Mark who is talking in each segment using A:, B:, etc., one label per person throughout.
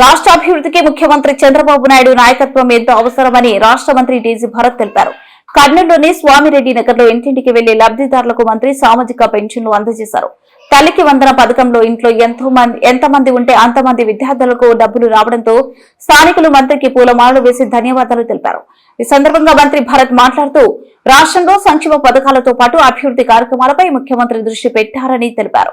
A: రాష్ట్ర అభివృద్ధికి ముఖ్యమంత్రి చంద్రబాబు నాయుడు నాయకత్వం ఎంతో అవసరమని రాష్ట్ర మంత్రి డీజీ భరత్ తెలిపారు. కర్నూలులోని స్వామిరెడ్డి నగర్లో ఇంటింటికి వెళ్ళి లబ్దిదారులకు మంత్రి సామాజిక పెన్షన్లు అందజేశారు. తల్లికి వందన పథకంలో ఇంట్లో ఎంతో మంది ఎంతమంది ఉంటే అంతమంది విద్యార్థులకు డబ్బులు రావడంతో స్థానికులు మంత్రికి పూలమాలలు వేసి ధన్యవాదాలు తెలిపారు. ఈ సందర్భంగా మంత్రి భరత్ మాట్లాడుతూ రాష్ట్రంలో సంక్షేమ పథకాలతో పాటు అభివృద్ధి కార్యక్రమాలపై ముఖ్యమంత్రి దృష్టి పెట్టారని తెలిపారు.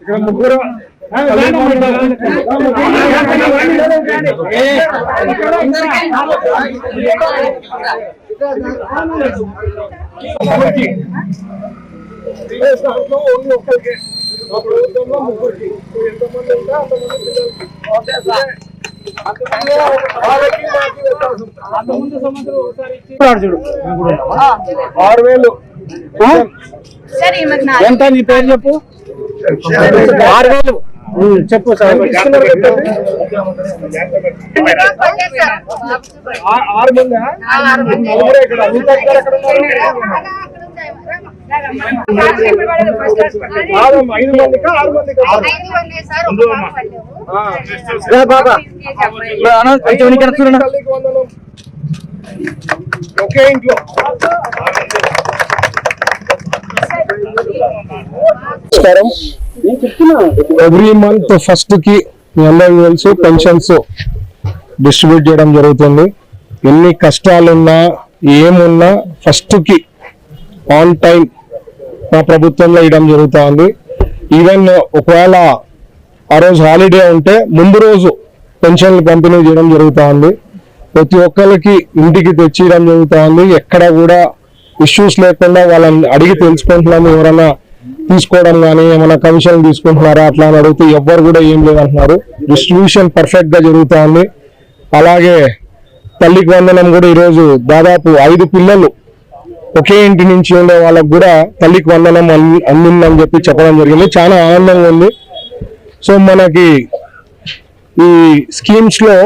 B: ఇక్కడ ముగ్గురు ఓన్లీ ఒక్కరికి మా ప్రభుత్వంలో ముగ్గురికి. ఎంతమంది ఉంటే అంతమంది పిల్లలకి. ఆరు వేలు.
C: ఎంత నీ పేరు చెప్పు? ఆరు వేలు. చెప్పు సార్.
B: ఆరు మంది? ఇక్కడ. ఒకే ఇంట్లో నమస్కారం ఎవ్రీ మంత్ ఫస్ట్కి మీ అందరికీ తెలుసు పెన్షన్స్ డిస్ట్రిబ్యూట్ చేయడం జరుగుతుంది. ఎన్ని కష్టాలున్నా ఏమున్నా ఫస్ట్కి ఆన్ టైం మా ప్రభుత్వంలో ఇవ్వడం జరుగుతూ ఉంది ఈవెన్ ఒకవేళ ఆ రోజు హాలిడే ఉంటే ముందు రోజు పెన్షన్లు పంపిణీ చేయడం జరుగుతూ ఉంది ప్రతి ఒక్కరికి ఇంటికి తెచ్చియడం జరుగుతూ ఉంది ఎక్కడ కూడా ఇష్యూస్ లేకుండా వాళ్ళని అడిగి తెలుసుకుంటున్నాము. ఎవరైనా తీసుకోవడం కానీ ఏమైనా కమిషన్ తీసుకుంటున్నారా అట్లా అని అడిగితే ఎవ్వరు కూడా ఏం లేదంటున్నారు. డిస్ట్రిబ్యూషన్ పర్ఫెక్ట్గా జరుగుతూ ఉంది అలాగే తల్లికి వందనం కూడా ఈరోజు దాదాపు ఐదు పిల్లలు ఒకే ఇంటి నుంచి ఉండే వాళ్ళకు కూడా తల్లికి వందనం అందిందని చెప్పి చెప్పడం జరిగింది. చాలా ఆనందంగా ఉంది. సో మనకి ఈ స్కీమ్స్లో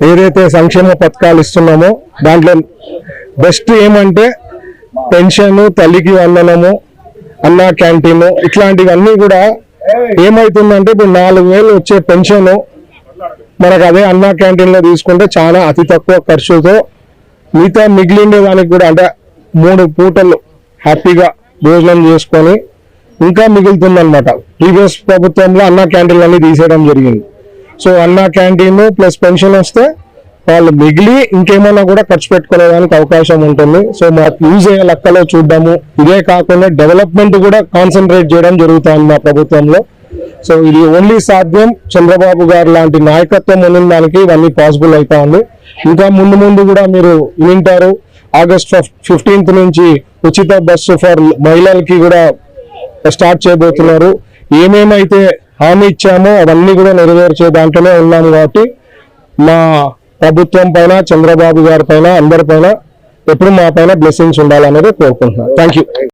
B: ఏదైతే సంక్షేమ పథకాలు ఇస్తున్నామో దాంట్లో బెస్ట్ ఏమంటే పెన్షన్ తల్లికి వందనము అన్నా క్యాంటీన్ ఇట్లాంటివన్నీ కూడా ఏమవుతుందంటే ఇప్పుడు నాలుగు వేలు వచ్చే పెన్షన్ మనకు అదే అన్నా క్యాంటీన్లో తీసుకుంటే చాలా అతి తక్కువ ఖర్చుతో మిగతా మిగిలిండే దానికి కూడా అంటే మూడు పూటలు హ్యాపీగా భోజనం చేసుకొని ఇంకా మిగులుతుందనమాట ప్రీవియస్ ప్రభుత్వంలో అన్నా క్యాంటీన్లు అన్ని తీసేయడం జరిగింది. సో అన్నా క్యాంటీన్ ప్లస్ పెన్షన్ వస్తే వాళ్ళు మిగిలి ఇంకేమైనా కూడా ఖర్చు పెట్టుకోవడానికి అవకాశం ఉంటుంది. సో మాకు యూజ్ అయ్యే లెక్కలో చూద్దాము. ఇదే కాకుండా డెవలప్మెంట్ కూడా కాన్సన్ట్రేట్ చేయడం జరుగుతుంది మా ప్రభుత్వంలో. సో ఇది ఓన్లీ సాధ్యం చంద్రబాబు గారు లాంటి నాయకత్వం ఉన్న దానికి ఇవన్నీ పాసిబుల్ అవుతా ఉంది. ఇంకా ముందు ముందు కూడా మీరు వింటారు. ఆగస్ట్ ఫిఫ్టీన్త్ నుంచి ఉచిత బస్సు ఫర్ మహిళలకి కూడా స్టార్ట్ చేయబోతున్నారు. ఏమేమైతే హామీ ఇచ్చామో అవన్నీ కూడా నెరవేర్చే దాంట్లోనే ఉన్నాము కాబట్టి మా ప్రభుత్వం పైన చంద్రబాబు గారి పైన అందరి పైన ఎప్పుడు మా పైన బ్లెస్సింగ్స్ ఉండాలనేది కోరుకుంటున్నాను. Thank you